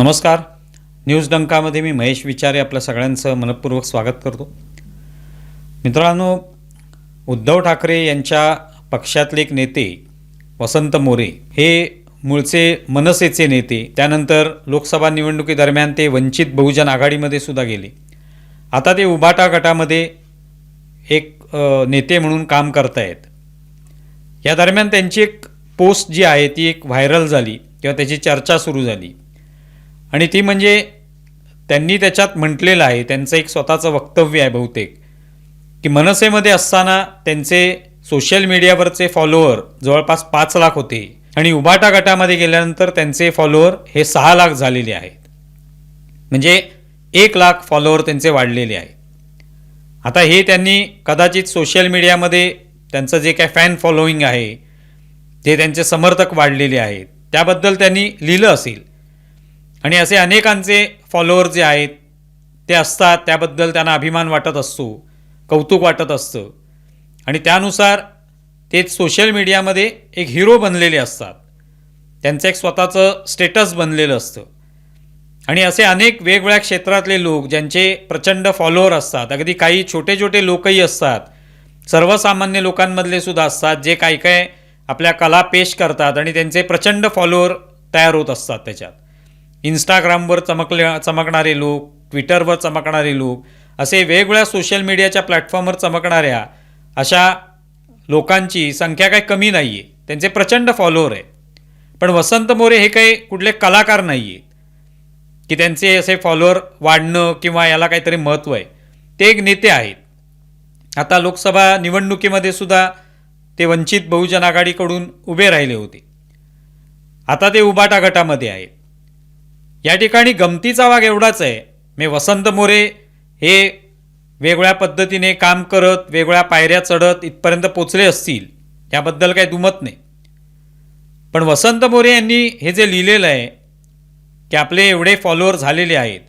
नमस्कार. न्यूज डंकामध्ये मी महेश विचारे आपल्या सगळ्यांचं मनपूर्वक स्वागत करतो. मित्रांनो उद्धव ठाकरे यांच्या पक्षातले एक नेते वसंत मोरे हे मूळचे मनसेचे नेते त्यानंतर लोकसभा निवडणुकीदरम्यान ते वंचित बहुजन आघाडीमध्ये सुद्धा गेले. आता ते उबाटा गटामध्ये एक नेते म्हणून काम करतायत. या दरम्यान त्यांची एक पोस्ट जी आहे ती एक व्हायरल झाली किंवा त्याची चर्चा सुरू झाली. आणि ती म्हणजे त्यांनी त्याच्यात म्हटलेलं आहे त्यांचं एक स्वतःचं वक्तव्य आहे बहुतेक की मनसेमध्ये असताना त्यांचे सोशल मीडियावरचे फॉलोअर जवळपास पाच लाख होते आणि उबाटा गटामध्ये गेल्यानंतर त्यांचे फॉलोअर हे सहा लाख झालेले आहेत. म्हणजे एक लाख फॉलोअर त्यांचे वाढलेले आहेत. आता हे त्यांनी कदाचित सोशल मीडियामध्ये त्यांचं जे काय फॅन फॉलोईंग आहे जे त्यांचे समर्थक वाढलेले आहेत त्याबद्दल त्यांनी लिहिलं असेल. आणि असे अनेकांचे फॉलोअर जे आहेत ते असतात त्याबद्दल त्यांना अभिमान वाटत असतो कौतुक वाटत असतं. आणि त्यानुसार ते सोशल मीडियामध्ये एक हिरो बनलेले असतात. त्यांचं एक स्वतःचं स्टेटस बनलेलं असतं. आणि असे अनेक वेगवेगळ्या क्षेत्रातले लोक ज्यांचे प्रचंड फॉलोअर असतात अगदी काही छोटे छोटे लोकही असतात सर्वसामान्य लोकांमधले सुद्धा असतात जे काही काय आपल्या कला पेश करतात आणि त्यांचे प्रचंड फॉलोअर तयार होत असतात त्याच्यात. इंस्टाग्रामवर चमकले चमकणारे लोक ट्विटरवर चमकणारे लोक असे वेगवेगळ्या सोशल मीडियाच्या प्लॅटफॉर्मवर चमकणाऱ्या अशा लोकांची संख्या काही कमी नाही आहे त्यांचे प्रचंड फॉलोअर आहे. पण वसंत मोरे हे काही कुठले कलाकार नाही आहेत की त्यांचे असे फॉलोअर वाढणं किंवा याला काहीतरी महत्त्व आहे. ते एक नेते आहेत. आता लोकसभा निवडणुकीमध्ये सुद्धा ते वंचित बहुजन आघाडीकडून उभे राहिले होते. आता ते उबाटा गटामध्ये आहेत. या ठिकाणी गमतीचा भाग एवढाच आहे. मी वसंत मोरे हे वेगळ्या पद्धतीने काम करत वेगळ्या पायऱ्या चढत इथपर्यंत पोचले असतील याबद्दल काही दुमत नाही. पण वसंत मोरे यांनी हे जे लिहिलेलं आहे की आपले एवढे फॉलोअर झालेले आहेत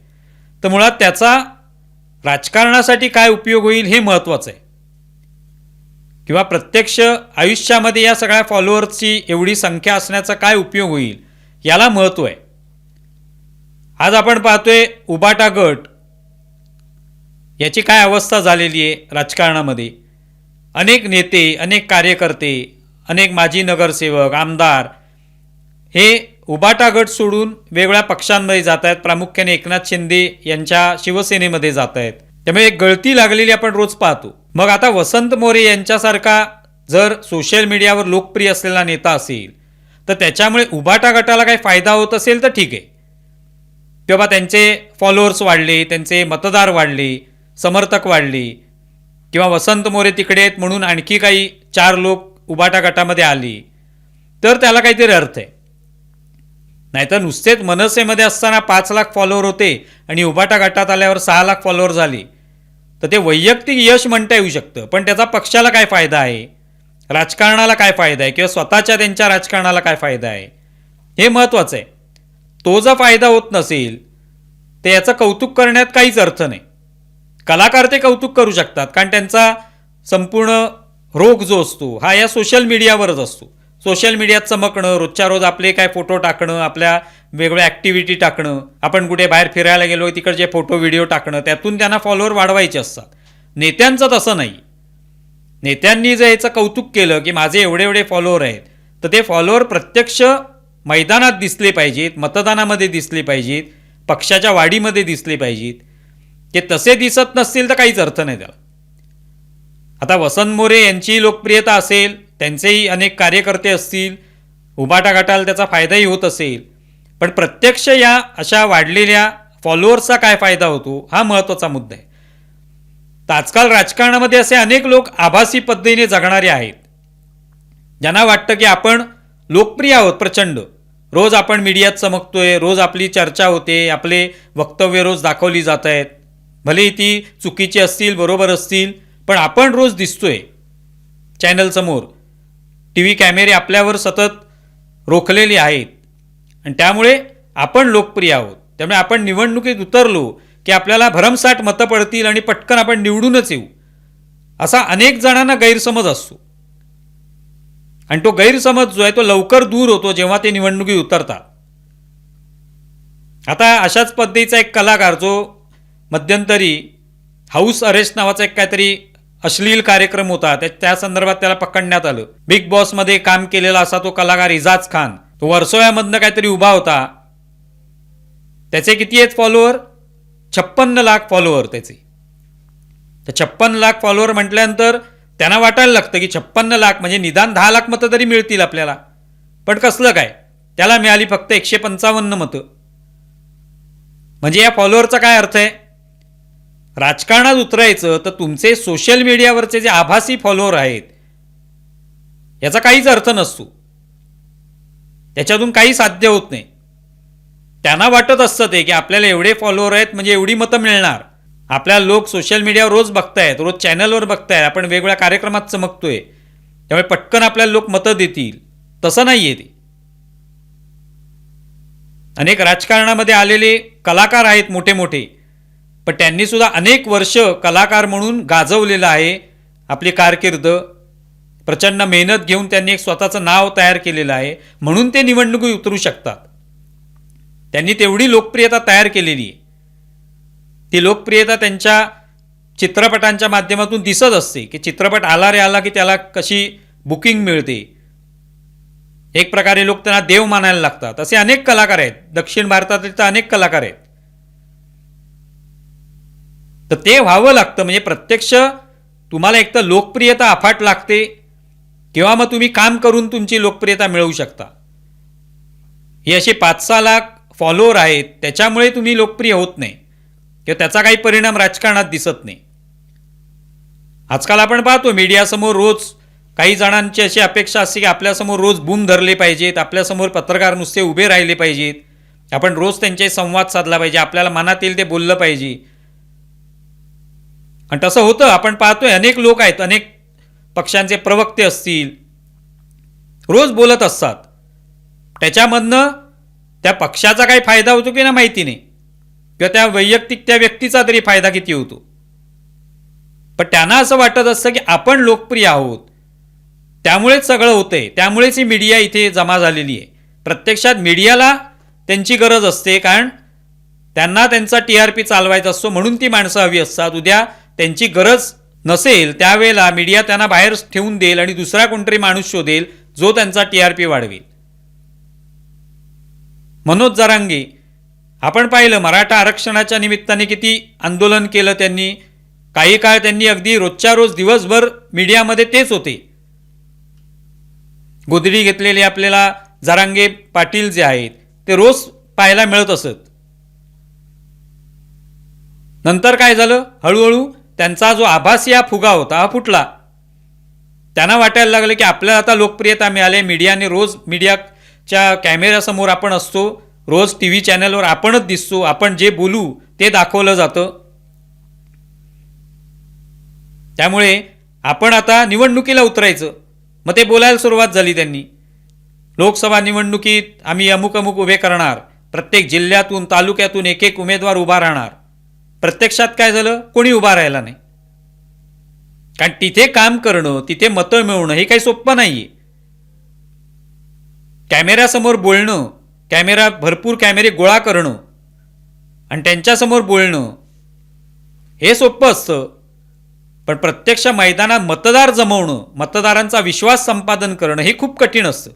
तर मुळात त्याचा राजकारणासाठी काय उपयोग होईल हे महत्त्वाचं आहे. किंवा प्रत्यक्ष आयुष्यामध्ये या सगळ्या फॉलोअर्सची एवढी संख्या असण्याचा काय उपयोग होईल याला महत्त्व आहे. आज आपण पाहतोय उबाटा गट. याची काय अवस्था झालेली आहे राजकारणामध्ये? अनेक नेते अनेक कार्यकर्ते अनेक माजी नगरसेवक आमदार हे उबाटा गट सोडून वेगळ्या पक्षांमध्ये जात आहेत. प्रामुख्याने एकनाथ शिंदे यांच्या शिवसेनेमध्ये जात आहेत. त्यामुळे एक गळती लागलेली आपण रोज पाहतो. मग आता वसंत मोरे यांच्यासारखा जर सोशल मीडियावर लोकप्रिय असलेला नेता असेल तर त्याच्यामुळे उबाटा गटाला काही फायदा होत असेल तर ठीक आहे. किंवा त्यांचे फॉलोअर्स वाढले त्यांचे मतदार वाढले समर्थक वाढले. किंवा वसंत मोरे तिकडे आहेत म्हणून आणखी काही चार लोक उबाटा गटामध्ये आले. तर त्याला काहीतरी अर्थ आहे. नाहीतर नुसतेच मनसेमध्ये असताना पाच लाख फॉलोअर होते आणि उबाटा गटात आल्यावर सहा लाख फॉलोअर झाले. तर ते वैयक्तिक यश म्हणता येऊ शकतं पण त्याचा पक्षाला काय फायदा आहे? राजकारणाला काय फायदा आहे? किंवा स्वतःच्या त्यांच्या राजकारणाला काय फायदा आहे? हे महत्त्वाचं आहे. तो जर फायदा होत नसेल तर याचं कौतुक करण्यात काहीच अर्थ नाही. कलाकार ते कौतुक करू शकतात कारण त्यांचा संपूर्ण रोग जो असतो हा या सोशल मीडियावरच असतो. सोशल मीडियात चमकणं रोजच्या रोज आपले काय फोटो टाकणं आपल्या वेगवेगळ्या ॲक्टिव्हिटी टाकणं आपण कुठे बाहेर फिरायला गेलो तिकडचे फोटो व्हिडिओ टाकणं त्यातून त्यांना फॉलोअर वाढवायचे असतात. नेत्यांचं तसं नाही. नेत्यांनी जर याचं कौतुक केलं की माझे एवढे एवढे फॉलोअर आहेत तर ते फॉलोअर प्रत्यक्ष मैदानात दिसले पाहिजेत मतदानामध्ये दिसले पाहिजेत पक्षाच्या वाढीमध्ये दिसले पाहिजेत. ते तसे दिसत नसतील तर काहीच अर्थ नाही त्याला. आता वसंत मोरे यांचीही लोकप्रियता असेल त्यांचेही अनेक कार्यकर्ते असतील उबाटा गटाला त्याचा फायदाही होत असेल. पण प्रत्यक्ष या अशा वाढलेल्या फॉलोअर्सचा काय फायदा होतो हा महत्त्वाचा मुद्दा आहे. तर आजकाल राजकारणामध्ये असे अनेक लोक आभासी पद्धतीने जगणारे आहेत. ज्यांना वाटतं की आपण लोकप्रिय आहोत प्रचंड. रोज आपण मीडियात चमकतोय रोज आपली चर्चा होते आपले वक्तव्य रोज दाखवली जात आहेत. भले ती चुकीची असतील बरोबर असतील पण आपण रोज दिसतोय. चॅनलसमोर टी व्ही कॅमेरे आपल्यावर सतत रोखलेले आहेत. आणि त्यामुळे आपण लोकप्रिय आहोत. त्यामुळे आपण निवडणुकीत उतरलो की आपल्याला भरमसाठ मतं पडतील आणि पटकन आपण निवडूनच येऊ. असा अनेक जणांना गैरसमज असतो. आणि तो गैरसमज जो आहे तो लवकर दूर होतो जेव्हा ते निवडणुकी उतरतात. आता अशाच पद्धतीचा एक कलाकार जो मध्यंतरी हाऊस अरेस्ट नावाचा एक काहीतरी अश्लील कार्यक्रम होता त्या त्या संदर्भात त्याला पकडण्यात आलं. बिग बॉसमध्ये काम केलेला असा तो कलाकार इजाज खान तो वर्सोव्यामधनं काहीतरी उभा होता. त्याचे किती आहेत फॉलोअर छप्पन्न लाख फॉलोअर त्याचे. तर छप्पन्न लाख फॉलोअर म्हटल्यानंतर त्यांना वाटायला लागतं की छप्पन्न लाख म्हणजे निदान दहा लाख मतं तरी मिळतील आपल्याला. पण कसलं काय? त्याला मिळाली फक्त एकशे पंचावन्न मतं. म्हणजे या फॉलोअरचा काय अर्थ आहे? राजकारणात उतरायचं तर तुमचे सोशल मीडियावरचे जे आभासी फॉलोअर आहेत याचा काहीच अर्थ नसतो. त्याच्यातून काही साध्य होत नाही. त्यांना वाटत असतं ते की आपल्याला एवढे फॉलोअर आहेत म्हणजे एवढी मतं मिळणार. आपल्या लोक सोशल मीडियावर रोज बघतायत रोज चॅनलवर बघतायत आपण वेगवेगळ्या कार्यक्रमात चमकतोय. त्यामुळे पटकन आपल्याला लोक मतं देतील. तसं नाही आहे ते. अनेक राजकारणामध्ये आलेले कलाकार आहेत मोठे मोठे पण त्यांनीसुद्धा अनेक वर्ष कलाकार म्हणून गाजवलेलं आहे आपली कारकीर्द. प्रचंड मेहनत घेऊन त्यांनी एक स्वतःचं नाव तयार केलेलं आहे. म्हणून ते निवडणुकीत उतरू शकतात. त्यांनी तेवढी लोकप्रियता तयार केलेली आहे. ती लोकप्रियता त्यांच्या चित्रपटांच्या माध्यमातून दिसत असते की चित्रपट आला रे आला की त्याला कशी बुकिंग मिळते. एक प्रकारे लोक त्यांना देव मानायला लागतात. असे अनेक कलाकार आहेत. दक्षिण भारतातील तर अनेक कलाकार आहेत. तर ते व्हावं लागतं म्हणजे प्रत्यक्ष तुम्हाला एक तर लोकप्रियता अफाट लागते किंवा मग तुम्ही काम करून तुमची लोकप्रियता मिळवू शकता. ही अशी पाच सहा लाख फॉलोअर आहेत. त्याच्यामुळे तुम्ही लोकप्रिय होत नाही. किंवा त्याचा काही परिणाम राजकारणात दिसत नाही. आजकाल आपण पाहतो मीडियासमोर रोज काही जणांची अशी अपेक्षा असते की आपल्यासमोर रोज बूम धरले पाहिजेत आपल्यासमोर पत्रकार नुसते उभे राहिले पाहिजेत. आपण रोज त्यांच्याशी संवाद साधला पाहिजे आपल्याला मनात येईल ते बोललं पाहिजे. आणि तसं होतं आपण पाहतोय अनेक लोक आहेत अनेक पक्षांचे प्रवक्ते असतील रोज बोलत असतात. त्याच्यामधनं त्या पक्षाचा काही फायदा होतो की ना माहिती नाही. किंवा त्या वैयक्तिक त्या व्यक्तीचा तरी फायदा किती होतो? पण त्यांना असं वाटत असतं की आपण लोकप्रिय आहोत. त्यामुळेच सगळं होतंय. त्यामुळेच ही मीडिया इथे जमा झालेली आहे. प्रत्यक्षात मीडियाला त्यांची गरज असते कारण त्यांना त्यांचा टी आर पी चालवायचा असतो म्हणून ती माणसं हवी असतात. उद्या त्यांची गरज नसेल त्यावेळेला मीडिया त्यांना बाहेर ठेवून देईल आणि दुसरा कोणतरी माणूस शोधेल जो त्यांचा टी आर पी वाढवेल. मनोज जरांगे आपण पाहिलं मराठा आरक्षणाच्या निमित्ताने किती आंदोलन केलं त्यांनी. काही काळ त्यांनी अगदी रोजच्या रोज दिवसभर मीडियामध्ये तेच होते. गोदडी घेतलेले आपल्याला जारांगे पाटील जे आहेत ते रोज पाहायला मिळत असत. नंतर काय झालं? हळूहळू त्यांचा जो आभासी हा फुगा होता हा फुटला. त्यांना वाटायला लागलं की आपल्याला आता लोकप्रियता मिळाली मीडियाने रोज मीडियाच्या कॅमेऱ्यासमोर आपण असतो. रोज टी व्ही चॅनलवर आपणच दिसतो आपण जे बोलू ते दाखवलं जातं. त्यामुळे आपण आता निवडणुकीला उतरायचं. मग ते बोलायला सुरुवात झाली त्यांनी. लोकसभा निवडणुकीत आम्ही अमुक अमुक उभे करणार. प्रत्येक जिल्ह्यातून तालुक्यातून एक एक उमेदवार उभा राहणार. प्रत्यक्षात काय झालं? कोणी उभा राहिला नाही. कारण तिथे काम करणं तिथे मतं मिळवणं हे काही सोपं नाही आहे कॅमेऱ्यासमोर बोलणं कॅमेरा भरपूर कॅमेरे गोळा करणं आणि त्यांच्यासमोर बोलणं हे सोपं असतं. पण प्रत्यक्ष मैदानात मतदार जमवणं मतदारांचा विश्वास संपादन करणं हे खूप कठीण असतं.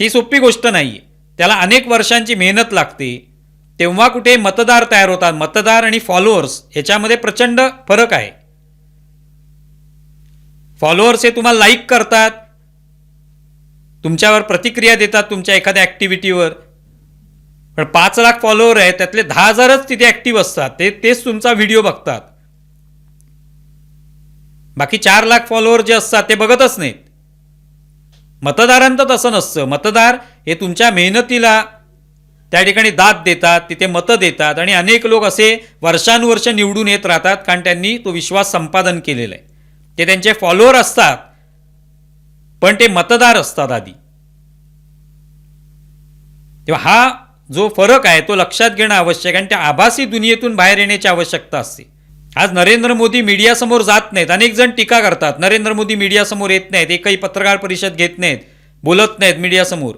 ती सोपी गोष्ट नाही आहे त्याला अनेक वर्षांची मेहनत लागते. तेव्हा कुठे मतदार तयार होतात मतदार आणि फॉलोअर्स याच्यामध्ये प्रचंड फरक आहे. फॉलोअर्स हे तुम्हाला लाईक करतात तुमच्यावर प्रतिक्रिया देतात तुमच्या एखाद्या ॲक्टिव्हिटीवर पण पाच लाख फॉलोअर आहेत त्यातले दहा हजारच तिथे ॲक्टिव्ह असतात. ते तेच तुमचा व्हिडिओ बघतात. बाकी चार लाख फॉलोअर जे असतात ते बघतच नाहीत. मतदारांचं तसं नसतं. मतदार हे तुमच्या मेहनतीला त्या ठिकाणी दाद देतात तिथे मतं देतात आणि अनेक लोक असे वर्षानुवर्ष निवडून येत राहतात कारण त्यांनी तो विश्वास संपादन केलेला आहे. ते त्यांचे फॉलोअर असतात. पण ते मतदार असतात आधी. तेव्हा हा जो फरक आहे तो लक्षात घेणं आवश्यक आहे आणि त्या आभासी दुनियेतून बाहेर येण्याची आवश्यकता असते. आज नरेंद्र मोदी मीडियासमोर जात नाहीत अनेक जण टीका करतात नरेंद्र मोदी मीडियासमोर येत नाहीत एकही पत्रकार परिषद घेत नाहीत बोलत नाहीत मीडियासमोर.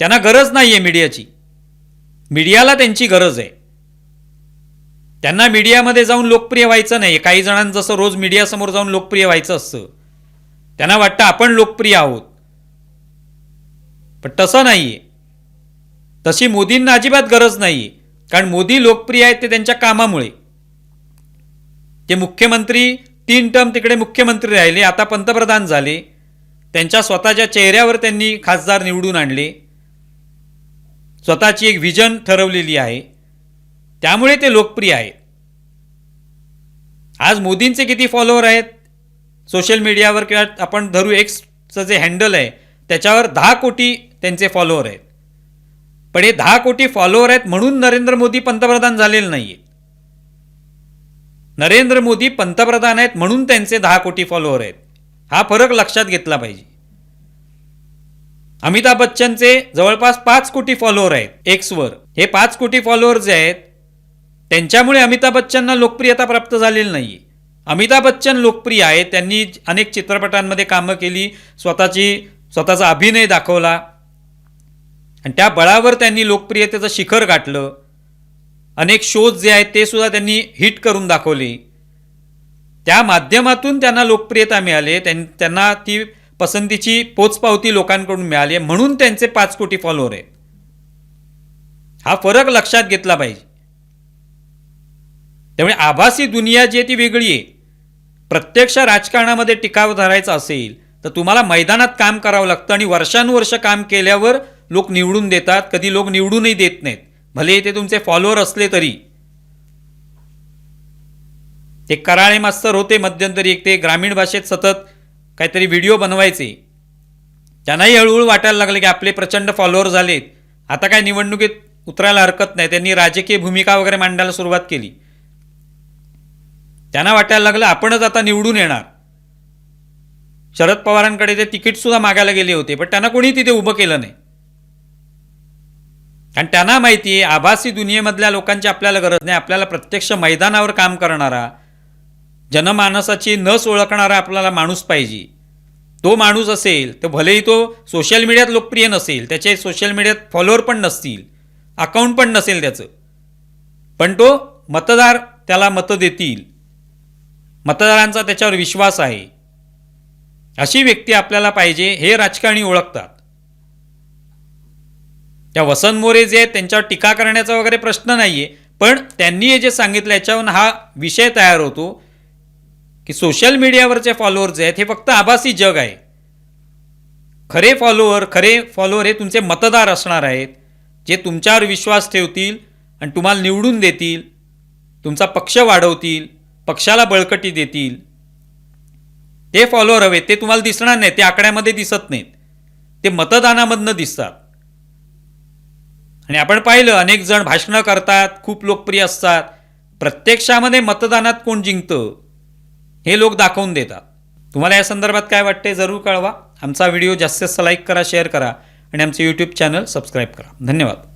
त्यांना गरज नाही आहे मीडियाची. मीडियाला त्यांची गरज आहे. त्यांना मीडियामध्ये जाऊन लोकप्रिय व्हायचं नाही काही जणांना जसं रोज मीडियासमोर जाऊन लोकप्रिय व्हायचं असतं. त्यांना वाटतं आपण लोकप्रिय आहोत. पण तसं नाही. आहे तशी मोदींना अजिबात गरज नाही. कारण मोदी लोकप्रिय आहेत ते त्यांच्या कामामुळे. ते मुख्यमंत्री तीन टर्म तिकडे मुख्यमंत्री राहिले आता पंतप्रधान झाले. त्यांच्या स्वतःच्या चेहऱ्यावर त्यांनी खासदार निवडून आणले. स्वतःची एक व्हिजन ठरवलेली आहे. त्यामुळे ते लोकप्रिय आहेत. आज मोदींचे किती फॉलोअर आहेत? सोशल मीडियावर किंवा आपण धरू एक्सचं जे हँडल आहे त्याच्यावर दहा कोटी त्यांचे फॉलोअर आहेत. पण हे दहा कोटी फॉलोअर आहेत म्हणून नरेंद्र मोदी पंतप्रधान झालेले नाही आहेत नरेंद्र मोदी पंतप्रधान आहेत म्हणून त्यांचे दहा कोटी फॉलोअर आहेत. हा फरक लक्षात घेतला पाहिजे. अमिताभ बच्चनचे जवळपास पाच कोटी फॉलोअर आहेत एक्सवर हे पाच कोटी फॉलोअर जे आहेत त्यांच्यामुळे अमिताभ बच्चनना लोकप्रियता प्राप्त झालेली नाही अमिताभ बच्चन लोकप्रिय आहे. त्यांनी अनेक चित्रपटांमध्ये कामं केली. स्वतःची स्वतःचा अभिनय दाखवला. आणि त्या बळावर त्यांनी लोकप्रियतेचं शिखर गाठलं. अनेक शोज जे आहेत ते सुद्धा त्यांनी हिट करून दाखवले. त्या माध्यमातून त्यांना लोकप्रियता मिळाली. त्यां- त्यांना ती पसंतीची पोचपावती लोकांकडून मिळाली. आहे, म्हणून त्यांचे पाच कोटी फॉलोअर आहेत. हा फरक लक्षात घेतला पाहिजे. त्यामुळे आभासी दुनिया जी आहे ती वेगळी आहे. प्रत्यक्ष राजकारणामध्ये टिकाव धरायचा असेल तर तुम्हाला मैदानात काम करावं लागतं आणि वर्षानुवर्ष काम केल्यावर लोक निवडून देतात. कधी लोक निवडूनही देत नाहीत. भले ते तुमचे फॉलोअर असले तरी. ते कराळे मास्तर होते मध्यंतरी एक ते ग्रामीण भाषेत सतत काहीतरी व्हिडिओ बनवायचे. त्यांनाही हळूहळू वाटायला लागले की आपले प्रचंड फॉलोअर झालेत. आता काय निवडणुकीत उतरायला हरकत नाही. त्यांनी राजकीय भूमिका वगैरे मांडायला सुरुवात केली. त्यांना वाटायला लागलं आपणच आता निवडून येणार. शरद पवारांकडे ते तिकीटसुद्धा मागायला गेले होते पण त्यांना कोणी तिथे उभं केलं नाही. कारण त्यांना माहिती आहे आभासी दुनियेमधल्या लोकांची आपल्याला गरज नाही आपल्याला प्रत्यक्ष मैदानावर काम करणारा जनमानसाची नस ओळखणारा आपल्याला माणूस पाहिजे. तो माणूस असेल तर भलेही तो सोशल मीडियात लोकप्रिय नसेल त्याचे सोशल मीडियात फॉलोअर पण नसतील अकाउंट पण नसेल त्याचं. पण तो मतदार त्याला मतं देतील. मतदारांचा त्याच्यावर विश्वास आहे. अशी व्यक्ती आपल्याला पाहिजे हे राजकारणी ओळखतात. त्या वसंत मोरे जे आहेत त्यांच्यावर टीका करण्याचा वगैरे प्रश्न नाही आहे पण त्यांनी हे जे सांगितलं याच्यावरून हा विषय तयार होतो की सोशल मीडियावरचे फॉलोअर्स आहेत हे फक्त आभासी जग आहे. खरे फॉलोअर खरे फॉलोअर हे तुमचे मतदार असणार आहेत जे तुमच्यावर विश्वास ठेवतील आणि तुम्हाला निवडून देतील तुमचा पक्ष वाढवतील पक्षाला बळकटी देतील. ते फॉलोअर हवे ते तुम्हाला दिसणार नाही ते आकड्यामध्ये दिसत नाहीत. ते मतदानामधनं दिसतात. आणि आपण पाहिलं अनेक जण भाषणं करतात खूप लोकप्रिय असतात. प्रत्यक्षामध्ये मतदानात कोण जिंकतं हे लोक दाखवून देतात. तुम्हाला या संदर्भात काय वाटते जरूर कळवा. आमचा व्हिडिओ जास्तीत जास्त लाईक करा शेअर करा आणि आमचे यूट्यूब चॅनल सबस्क्राईब करा. धन्यवाद.